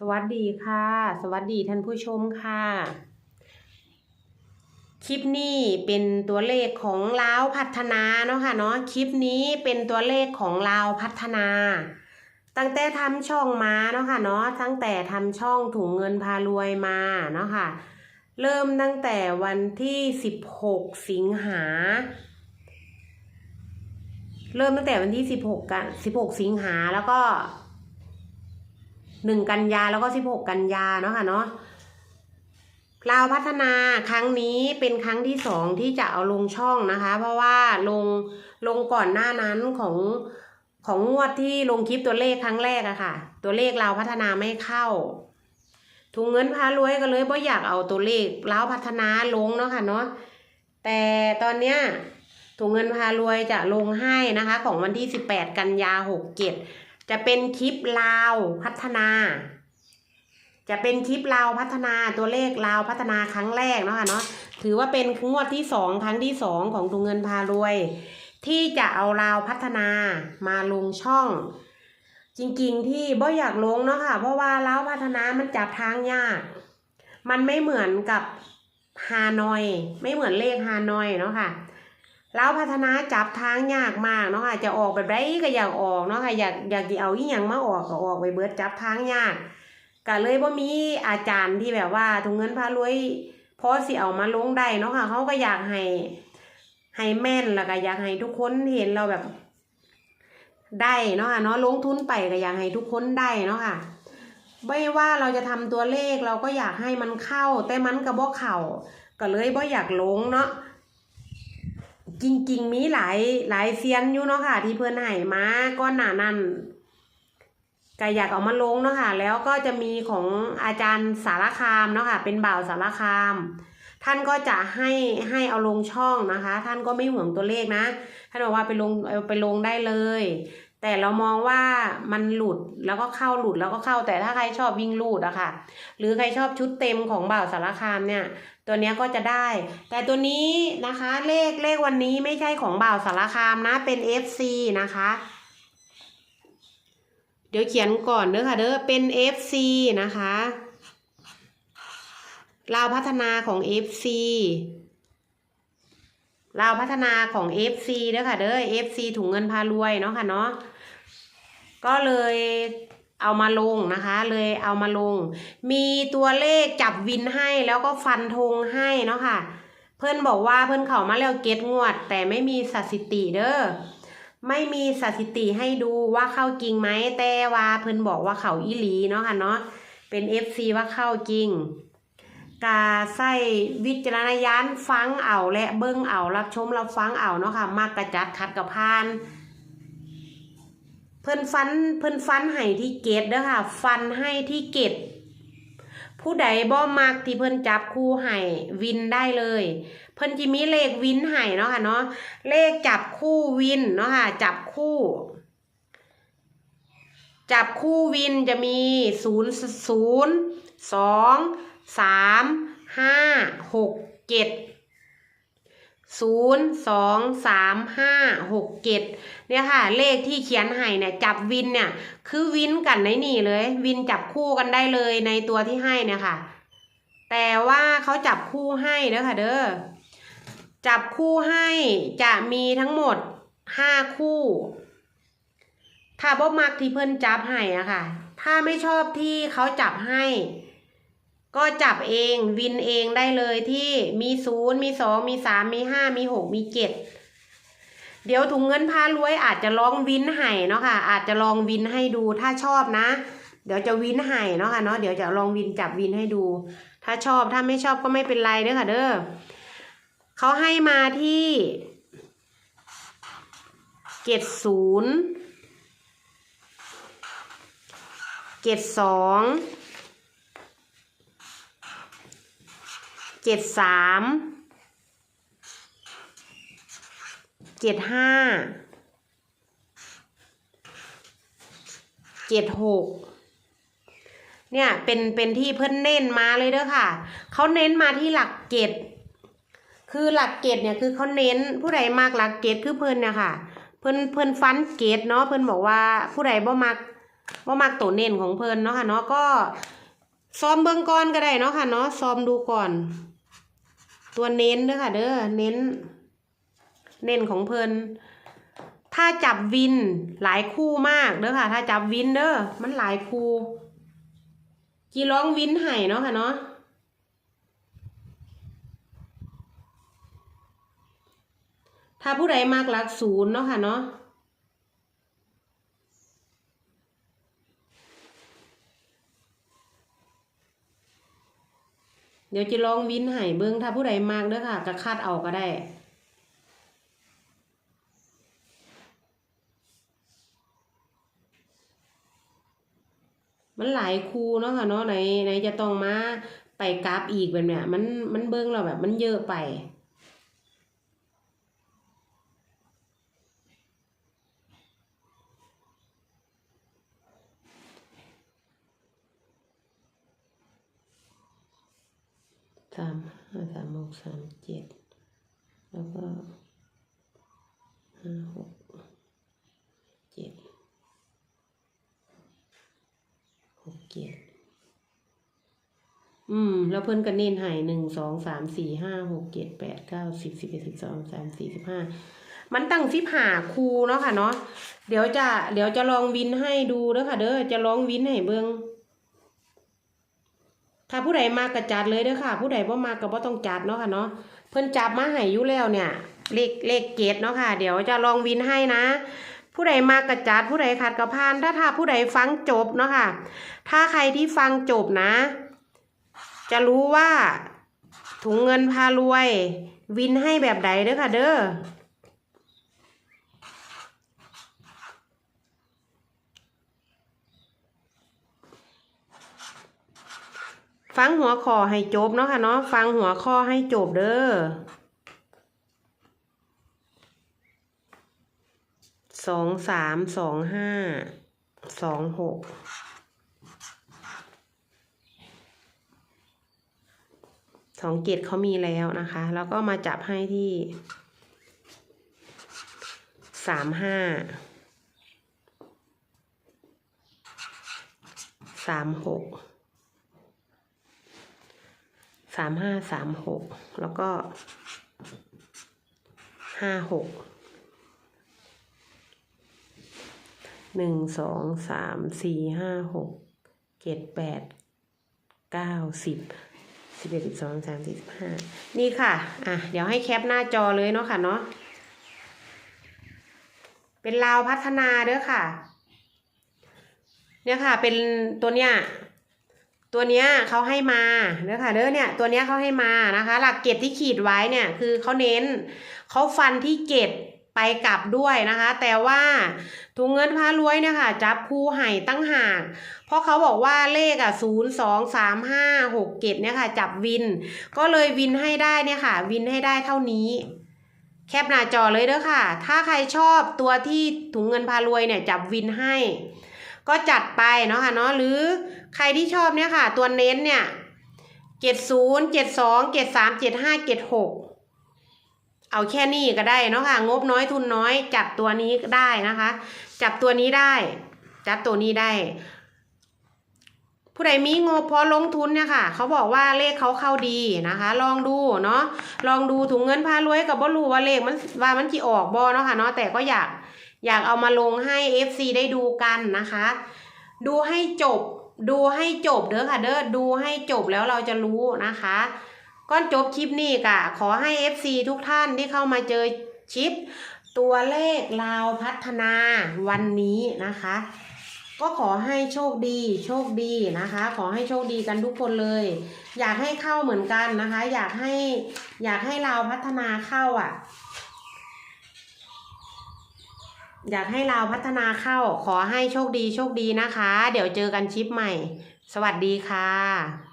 สวัสดีค่ะ สวัสดีท่านผู้ชมค่ะ คลิปนี้เป็นตัวเลขของลาวพัฒนาเนาะค่ะเนาะคลิปนี้เป็นตัวเลขของลาวพัฒนา ตั้งแต่ทำช่องมาเนาะค่ะเนาะตั้งแต่ทำช่องถุงเงินพารวยมาเนาะค่ะ เริ่มตั้งแต่วันที่ 16 สิงหาเริ่มตั้งแต่วันที่ 16 กัน 16 สิงหาแล้วก็ หนึ่งกันยาแล้วก็สิบหกกันยาเนาะค่ะเนาะลาวพัฒนาครั้งนี้เป็นครั้งที่สองที่จะเอาลงช่องนะคะ เพราะว่าลงลงก่อนหน้านั้นของของงวดที่ลงคลิปตัวเลขครั้งแรกอะค่ะ ตัวเลขลาพัฒนาไม่เข้าถุงเงินพารวยก็เลยบ่อยากเอาตัวเลขลาพัฒนาลงเนาะค่ะเนาะแต่ตอนเนี้ยถุงเงินพารวยจะลงให้นะคะ ของวันที่สิบแปดกันยาหกเจ็ด จะเป็นคลิปลาวพัฒนา จะเป็นคลิปลาวพัฒนาตัวเลขลาวพัฒนาครั้งแรกเนาะค่ะเนาะถือว่าเป็นงวดที่สองครั้งที่สองของตุงเงินพารวย ที่จะเอาลาวพัฒนามาลงช่อง จริงๆที่บ่อยากลงเนาะค่ะ เพราะว่าลาวพัฒนามันจับทางยาก มันไม่เหมือนกับฮานอย ไม่เหมือนเลขฮานอยเนาะค่ะ แล้วพัฒนาจับทางยากมากเนาะค่ะจะออกแบบไรก็อยากออกเนาะค่ะอยากอยากเอาอีหยังมาออกก็ออกไปเบิดจับทางยากก็เลยว่ามีอาจารย์ที่แบบว่าถุงเงินพารวยพอสิเอามาลงได้เนาะค่ะเขาก็อยากให้ให้แม่นแล้วก็อยากให้ทุกคนเห็นเราแบบได้เนาะค่ะเนาะลงทุนไปก็อยากให้ทุกคนได้เนาะค่ะไม่ว่าเราจะทำตัวเลขเราก็อยากให้มันเข้า แต่มันก็บ่เข้าก็เลยบ่อยากลงเนาะ จริง ๆ มีหลายหลายเซียนอยู่เนาะค่ะ ที่เพื่อนให้มาก้อนหนานั่นก็อยากเอามาลงเนาะค่ะ แล้วก็จะมีของอาจารย์สารคามเนาะค่ะ เป็นบ่าวสารคาม ท่านก็จะให้ให้เอาลงช่องนะคะ ท่านก็ไม่ห่วงตัวเลขนะ ท่านบอกว่าไปลงเอาไปลงได้เลย แต่เรามองว่ามันหลุดแล้วก็เข้าหลุดแล้วก็เข้าแต่ถ้าใครชอบวิ่งลุดอะค่ะ หรือใครชอบชุดเต็มของบ่าวสารคามเนี่ย ตัวเนี้ยก็จะได้ แต่ตัวนี้นะคะเลขเลขวันนี้ไม่ใช่ของบ่าวสารคามนะเป็น FC นะคะ เดี๋ยวเขียนก่อนเด้อค่ะเด้อเป็น FC นะคะลาวพัฒนาของ FC ลาวพัฒนาของ FC เด้อค่ะเด้อ FC ถุงเงินพารวยเนาะค่ะเนาะก็เลยเอามาลงนะคะ เลยเอามาลง มีตัวเลขจับวินให้แล้วก็ฟันธงให้เนาะค่ะ เพื่อนบอกว่าเพื่อนเขามาแล้วเก็ตงวด แต่ไม่มีสถิติเด้อไม่มีสถิติให้ดูว่าเข้าจริงไหมแต่ว่าเพื่อนบอกว่าเขาอีหลีเนาะค่ะเนาะเป็น FC ว่าเข้าจริง กาใส่วิจารณญาณฟังเอาและเบิ้งเอารับชมรับฟังเอาเนาะค่ะมากกระจัดขัดกับพาน เพิ่นฟันเพิ่นฟันให้ที่เกตเด้อค่ะ ฟันให้ที่เกตผู้ใดบ่มักที่เพิ่นจับคู่ให้วินได้เลย เพิ่นจะมีเลขวินให้เนาะค่ะเนาะเลขจับคู่วินเนาะค่ะจับคู่จับคู่วินจะมีศูนย์ศูนย์ สามห้าหกเจ็ดศูนย์สองสามห้าหกเจ็ดเนี่ยค่ะ เลขที่เขียนให้เนี่ยจับวินเนี่ย คือวินกันในนี่เลย วินจับคู่กันได้เลยในตัวที่ให้เนี่ยค่ะ แต่ว่าเขาจับคู่ให้เด้อค่ะเด้อจับคู่ให้จะมีทั้งหมดห้าคู่ ถ้าบ่มักที่เพิ่นจับให้อะค่ะ ถ้าไม่ชอบที่เขาจับให้ ก็จับเองวินเองได้เลยที่มีศูนย์มีสองมีสามมีห้ามีหกมีเจ็ดเดี๋ยวถุงเงินพารวยอาจจะลองวินให้เนาะค่ะ อาจจะลองวินให้ดูถ้าชอบนะ เดี๋ยวจะวินให้เนาะค่ะเนาะเดี๋ยวจะลองวินจับวินให้ดู ถ้าชอบถ้าไม่ชอบก็ไม่เป็นไรเด้อค่ะ เด้อเขาให้มาที่เจ็ดศูนย์เจ็ดสอง เจ็ดสามเจ็ดห้าเจ็ดหกเนี่ยเป็นเป็นที่เพิ่นเน้นมาเลยเด้อค่ะ เขาเน้นมาที่หลักเกตคือหลักเกตเนี่ยคือเขาเน้นผู้ใดมากหลักเกตคือเพิ่นเนี่ยค่ะ เพิ่นเพิ่นฟันเกตเนาะเพิ่นบอกว่าผู้ใดบ่มักว่มักตัวเน้นของเพิ่นเนาะค่ะเนาะก็ซ้อมเบื้องก่อนก็ได้เนาะค่ะเนาะซ้อมดูก่อน ตัวเน้นเด้อค่ะ เด้อเน้น เน้นของเพลินถ้าจับวินหลายคู่มากเด้อค่ะ ถ้าจับวินเด้อมันหลายคู่จีร้องวินไห่เนาะค่ะเนาะถ้าผู้ใดมากหลักศูนย์เนาะค่ะเนาะ เดี๋ยวจะลองวินให้เบิ้งถ้าผู้ใดมากเด้อค่ะก็คาดเอาก็ได้มันหลายคูเนาะค่ะเนาะไหนไหนจะต้องมาไปกราฟอีกแบบเนี้ยมันมันเบิ้งเราแบบมันเยอะไป สามห้าสามหกสามเจ็ดแล้วก็ห้าหกเจ็ดหกเจ็ดอืม แล้วเพิ่นก็เน้นให้หนึ่งสองสามสี่ห้าหกเจ็ดแปดเก้าสิบสิบเอ็ดสิบสองสามสี่สิบห้ามันตั้งสิบห้าคูเนาะค่ะเนาะเดี๋ยวจะเดี๋ยวจะลองวินให้ดูเด้อค่ะ เด้อจะลองวินให้เบิ่งถ้าผู้ ใดมากกระจัดเลยเด้อค่ะ ผู้ใดบ่มากก็บ่ต้องจัดเนาะค่ะเนาะเพิ่นจับมาให้อยู่แล้วเนี่ย เลขเลขเกตเนาะค่ะ เดี๋ยวจะลองวินให้นะ ผู้ใดมากกระจัดผู้ใดขาดกระพานถ้าถ้าผู้ใดฟังจบเนาะค่ะ ถ้าใครที่ฟังจบนะ จะรู้ว่าถุงเงินพารวย วินให้แบบใดเด้อค่ะ เด้อ ฟังหัวข้อให้จบเนาะค่ะเนาะฟังหัวข้อให้จบเด้อสองสามสองห้าสองหกสองเกตเขามีแล้วนะคะ แล้วก็มาจับให้ที่สามห้าสามหก สามห้าสามหกแล้วก็ห้าหกหนึ่งสองสามสี่ห้าหกเจ็ดแปดเก้าสิบสิบเอ็ดสิบสองสามสี่สิบห้านี่ค่ะ อะ เดี๋ยวให้แคปหน้าจอเลยเนาะค่ะเนาะเป็นลาวพัฒนาเด้อค่ะ เนี่ยค่ะ เป็นตัวเนี้ย ตัวเนี้ยเขาให้มาเด้อค่ะเด้อเนี่ยตัวเนี้ยเขาให้มานะคะ หลักเกตที่ขีดไว้เนี่ยคือเขาเน้นเขาฟันที่เกตไปกลับด้วยนะคะ แต่ว่าถุงเงินพารวยเนี่ยค่ะจับคู่ไห่ตั้งหากเพราะเขาบอกว่าเลขอะศูนย์สองสามห้าหกเกตเนี่ยค่ะ จับวิน ก็เลยวินให้ได้เนี่ยค่ะ วินให้ได้เท่านี้ แคปหน้าจอเลยเด้อค่ะ ถ้าใครชอบตัวที่ถุงเงินพารวยเนี่ยจับวินให้ ก็จัดไปเนาะค่ะเนาะหรือใครที่ชอบเนี่ยค่ะ ตัวเน้นเนี่ยเจ็ดศูนย์เจ็ดสองเจ็ดสามเจ็ดห้าเจ็ดหกเอาแค่นี้ก็ได้เนาะค่ะ งบน้อยทุนน้อย จับตัวนี้ได้นะคะ จับตัวนี้ได้ จับตัวนี้ได้ ผู้ใดมีงบพอลงทุนเนี่ยค่ะ เขาบอกว่าเลขเขาเข้าดีนะคะ ลองดูเนาะลองดูถุงเงินพารวยกับบ่รู้ว่าเลขมันว่ามันจีออกบ่เนาะค่ะเนาะแต่ก็อยาก อยากเอามาลงให้ FC ได้ดูกันนะคะ ดูให้จบ ดูให้จบเด้อค่ะเด้อดูให้จบแล้วเราจะรู้นะคะก่อนจบคลิปนี้ก่ะ ขอให้ FC ทุกท่านที่เข้ามาเจอชิป ตัวเลขลาวพัฒนาวันนี้นะคะ ก็ขอให้โชคดี โชคดีนะคะ ขอให้โชคดีกันทุกคนเลย อยากให้เข้าเหมือนกันนะคะ อยากให้อยากให้ลาวพัฒนาเข้าอะ อยากให้เราพัฒนาเข้าขอให้โชคดีโชคดีนะคะ เดี๋ยวเจอกันชิปใหม่ สวัสดีค่ะ